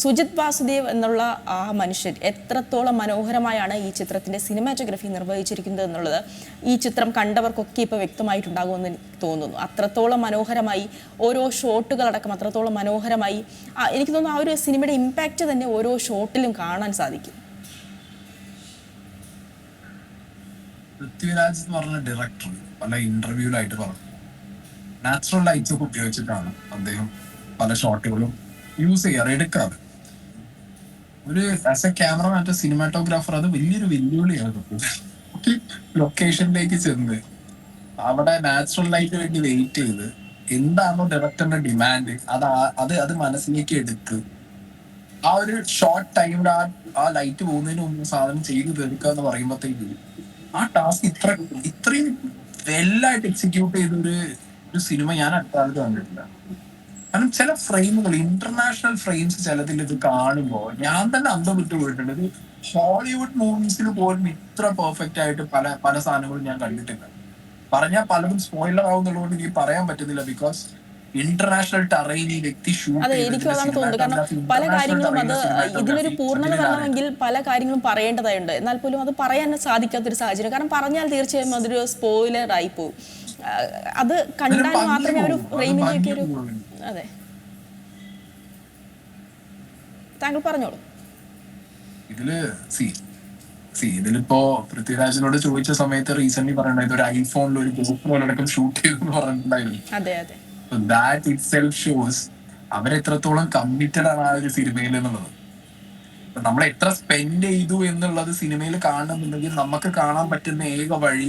സുജിത് വാസുദേവ് എന്നുള്ള ആ മനുഷ്യൻ എത്രത്തോളം മനോഹരമായാണ് ഈ ചിത്രത്തിന്റെ സിനിമാറ്റോഗ്രഫി നിർവഹിച്ചിരിക്കുന്നത് എന്നുള്ളത് ഈ ചിത്രം കണ്ടവർക്കൊക്കെ ഇപ്പോൾ വ്യക്തമായിട്ടുണ്ടാകുമെന്ന് തോന്നുന്നു. അത്രത്തോളം മനോഹരമായി ഓരോ ഷോട്ടുകളടക്കം അത്രത്തോളം മനോഹരമായി എനിക്ക് തോന്നുന്നു ആ ഒരു സിനിമയുടെ ഇമ്പാക്റ്റ് തന്നെ ഓരോ ഷോട്ടിലും കാണാൻ സാധിക്കും. പൃഥ്വിരാജ് എന്ന് പറഞ്ഞ ഡയറക്ടർ പല ഇന്റർവ്യൂലായിട്ട് പറഞ്ഞു. നാച്ചുറൽ ലൈറ്റ്സ് ഒക്കെ ഉപയോഗിച്ചിട്ടാണ് അദ്ദേഹം പല ഷോട്ടുകളും യൂസ് ചെയ്യാറ് എടുക്കാറ്. ഒരു ആസ് എ ക്യാമറമാൻ സിനിമാറ്റോഗ്രാഫർ അത് വലിയൊരു വെല്ലുവിളിയാണ്. ലൊക്കേഷനിലേക്ക് ചെന്ന് അവിടെ നാച്ചുറൽ ലൈറ്റ് വേണ്ടി വെയിറ്റ് ചെയ്ത് എന്താണോ ഡയറക്ടറിന്റെ ഡിമാൻഡ് അത് അത് അത് മനസ്സിലേക്ക് എടുത്ത് ആ ഒരു ഷോർട്ട് ടൈമിൽ ആ ആ ലൈറ്റ് പോകുന്നതിന് മുമ്പ് സാധനം ചെയ്തു തീർക്കുക എന്ന് പറയുമ്പോഴത്തേക്ക് ആ ടാസ്ക് ഇത്ര ഇത്രയും വെല്ലായിട്ട് എക്സിക്യൂട്ട് ചെയ്ത ഒരു സിനിമ ഞാൻ അക്കാലത്ത് കണ്ടിട്ടില്ല. കാരണം ചില ഫ്രെയിമുകൾ ഇന്റർനാഷണൽ ഫ്രെയിംസ് ചിലതിൽ ഇത് കാണുമ്പോൾ ഞാൻ തന്നെ അന്തം വിട്ടു പോയിട്ടുണ്ട്. ഇത് ഹോളിവുഡ് മൂവീസിൽ പോലും ഇത്ര പെർഫെക്റ്റ് ആയിട്ട് പല പല സാധനങ്ങളും ഞാൻ കണ്ടിട്ടില്ല. പറഞ്ഞാൽ പലതും സ്പോയിലർ ആവുന്നുള്ളതുകൊണ്ട് എനിക്ക് പറയാൻ പറ്റുന്നില്ല ബിക്കോസ് ഇന്റർനാഷണൽ ടറൈൻ വ്യക്തി അതെ എനിക്കും അതാണ് തോന്നുന്നത്. കാരണം പല കാര്യങ്ങളും അത് ഇതിനൊരു പൂർണത വരണമെങ്കിൽ പല കാര്യങ്ങളും പറയേണ്ടതായുണ്ട്. എന്നാൽ പോലും അത് പറയാൻ സാധിക്കാത്തൊരു സാഹചര്യം. കാരണം പറഞ്ഞാൽ തീർച്ചയായും അതൊരു സ്പോയിലർ ആയി പോകും അത് കണ്ടാൽ മാത്രമേ ഒരു ഫ്രെയിമിലേക്ക് ഒരു അതെ. താങ്കൾ പറഞ്ഞോളൂ. ഇതിൽ സി സി ഇതിലിപ്പോ പൃഥ്വിരാജിനോട് ചോദിച്ച സമയത്ത് റീസെന്റ് പറയണത് ഒരു ഐഫോണിൽ ഒരു ഗോപ്രോലടക്കം ഷൂട്ട് ചെയ്തു എന്ന് പറഞ്ഞിട്ടുണ്ടായിരുന്നു. ദാറ്റ് ഇറ്റ് സെൽഫ് ഷോസ് അവരെത്രത്തോളം കമ്മിറ്റഡ് ആണ് ആ ഒരു സിനിമയിൽ എന്നുള്ളത്. നമ്മൾ എത്ര സ്പെൻഡ് ചെയ്തു എന്നുള്ളത് സിനിമയിൽ കാണണമെന്നുണ്ടെങ്കിൽ നമുക്ക് കാണാൻ പറ്റുന്ന ഏക വഴി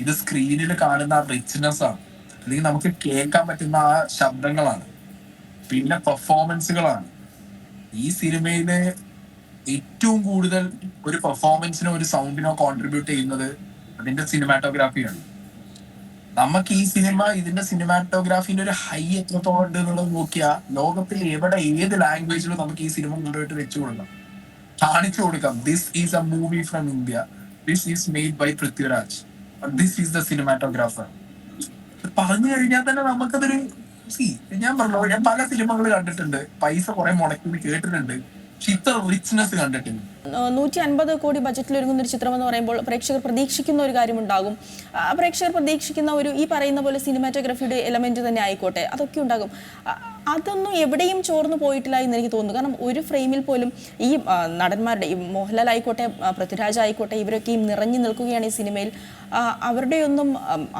ഇത് സ്ക്രീനിൽ കാണുന്ന ആ റിച്ച്നെസ് ആണ്. അല്ലെങ്കിൽ നമുക്ക് കേൾക്കാൻ പറ്റുന്ന ആ ശബ്ദങ്ങളാണ്. പിന്നെ പെർഫോമൻസുകളാണ് ഈ സിനിമയിൽ ഏറ്റവും കൂടുതൽ ഒരു പെർഫോമൻസിനോ ഒരു സൗണ്ടിനോ കോൺട്രിബ്യൂട്ട് ചെയ്യുന്നത് അതിന്റെ സിനിമാറ്റോഗ്രാഫിയാണ് നമുക്ക് ഈ സിനിമ ഇതിന്റെ സിനിമാറ്റോഗ്രാഫിന്റെ ഒരു ഹൈ എത്രത്തോളം എന്നുള്ളത് നോക്കിയാൽ ലോകത്തിൽ എവിടെ ഏത് ലാംഗ്വേജിലും നമുക്ക് ഈ സിനിമ കൊണ്ടുപോയിട്ട് വെച്ചു കൊടുക്കാം. കാണിച്ചു കൊടുക്കാം. This is a movie from India this is made by Prithviraj this is the cinematographer പറഞ്ഞു കഴിഞ്ഞാൽ തന്നെ നമുക്കതൊരു സി ഞാൻ പറഞ്ഞു ഞാൻ പല സിനിമകൾ കണ്ടിട്ടുണ്ട്. പൈസ കുറെ മുടക്കി കേട്ടിട്ടുണ്ട്. പക്ഷെ നൂറ്റി അൻപത് കോടി ബജറ്റിൽ ഒരുങ്ങുന്ന ഒരു ചിത്രം എന്ന് പറയുമ്പോൾ പ്രേക്ഷകർ പ്രതീക്ഷിക്കുന്ന ഒരു കാര്യമുണ്ടാകും. പ്രേക്ഷകർ പ്രതീക്ഷിക്കുന്ന ഒരു ഈ പറയുന്ന പോലെ സിനിമാറ്റോഗ്രഫിയുടെ എലമെന്റ് തന്നെ ആയിക്കോട്ടെ അതൊക്കെ ഉണ്ടാകും. അതൊന്നും എവിടെയും ചോർന്നു പോയിട്ടില്ല എന്ന് എനിക്ക് തോന്നുന്നു. കാരണം ഒരു ഫ്രെയിമിൽ പോലും ഈ നടന്മാരുടെ ഈ മോഹൻലാൽ ആയിക്കോട്ടെ പൃഥ്വിരാജ് ആയിക്കോട്ടെ ഇവരൊക്കെയും നിറഞ്ഞു നിൽക്കുകയാണ് ഈ സിനിമയിൽ അവരുടെയൊന്നും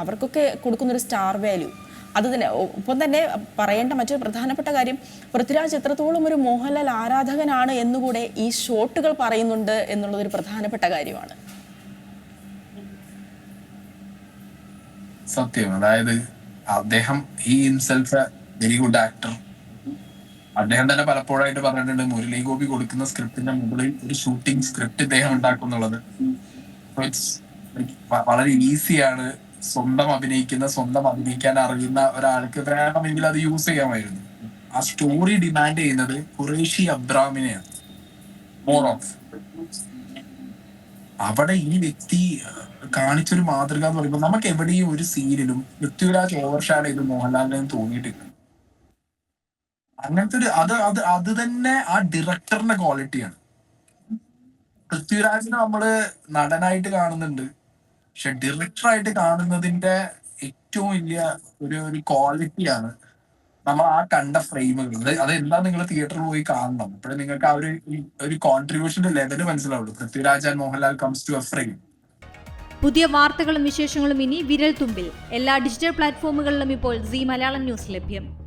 അവർക്കൊക്കെ കൊടുക്കുന്ന ഒരു സ്റ്റാർ വാല്യൂ അത് തന്നെ. ഒപ്പം തന്നെ പറയേണ്ട മറ്റൊരു പ്രധാനപ്പെട്ട കാര്യം പൃഥ്വിരാജ് എത്രത്തോളം ഒരു മോഹൻലാൽ ആരാധകനാണ് എന്നുകൂടെ ഈ ഷോട്ടുകൾ പറയുന്നുണ്ട് എന്നുള്ളത് ഒരു പ്രധാനപ്പെട്ട കാര്യമാണ്. സത്യം. അതായത് അദ്ദേഹം ഈ ഇൻസെൽഫ് വെരി ഗുഡ് ആക്ടർ. അദ്ദേഹം തന്നെ പലപ്പോഴായിട്ട് പറഞ്ഞിട്ടുണ്ട് മുരളി ഗോപി കൊടുക്കുന്ന സ്ക്രിപ്റ്റിന്റെ മുകളിൽ ഒരു ഷൂട്ടിംഗ് സ്ക്രിപ്റ്റ് ഇദ്ദേഹം ഉണ്ടാക്കും എന്നുള്ളത് വളരെ ഈസിയാണ് സ്വന്തം അഭിനയിക്കുന്ന സ്വന്തം അഭിനയിക്കാൻ അറിയുന്ന ഒരാൾക്ക് വേണമെങ്കിൽ അത് യൂസ് ചെയ്യാമായിരുന്നു. ആ സ്റ്റോറി ഡിമാൻഡ് ചെയ്യുന്നത് ഖുറേഷി അബ്രാമിനെയാണ്. മോർ ഓഫ് അവിടെ ഈ വ്യക്തി കാണിച്ചൊരു മാതൃക എന്ന് പറയുമ്പോൾ നമുക്ക് എവിടെയും ഒരു സീനിലും പൃഥ്വിരാജ് ഓവർഷാഡ് ചെയ്ത് മോഹൻലാലിനെ തോന്നിയിട്ടില്ല. അങ്ങനത്തെ ഒരു അത് അത് അത് തന്നെ ആ ഡയറക്ടറിന്റെ ക്വാളിറ്റിയാണ് പൃഥ്വിരാജിനെ നമ്മൾ നടനായിട്ട് കാണുന്നുണ്ട്. പക്ഷെ ഡയറക്ടറായിട്ട് കാണുന്നതിന്റെ ഏറ്റവും വലിയ ഒരു ഒരു ക്വാളിറ്റിയാണ് നമ്മൾ ആ കണ്ട ഫ്രെയിമുകൾ അത് അതെന്താ നിങ്ങൾ തിയേറ്ററിൽ പോയി കാണണം? അപ്പോഴേ നിങ്ങൾക്ക് ആ ഒരു ഒരു കോൺട്രിബ്യൂഷന്റെ ലെവൽ മനസ്സിലാവുള്ളൂ. Prithviraj and Mohanlal comes to a frame പുതിയ വാർത്തകളും വിശേഷങ്ങളും ഇനി വിരൽ തുമ്പിൽ എല്ലാ ഡിജിറ്റൽ പ്ലാറ്റ്ഫോമുകളിലും ഇപ്പോൾ സി മലയാളം ന്യൂസ് ലഭ്യം.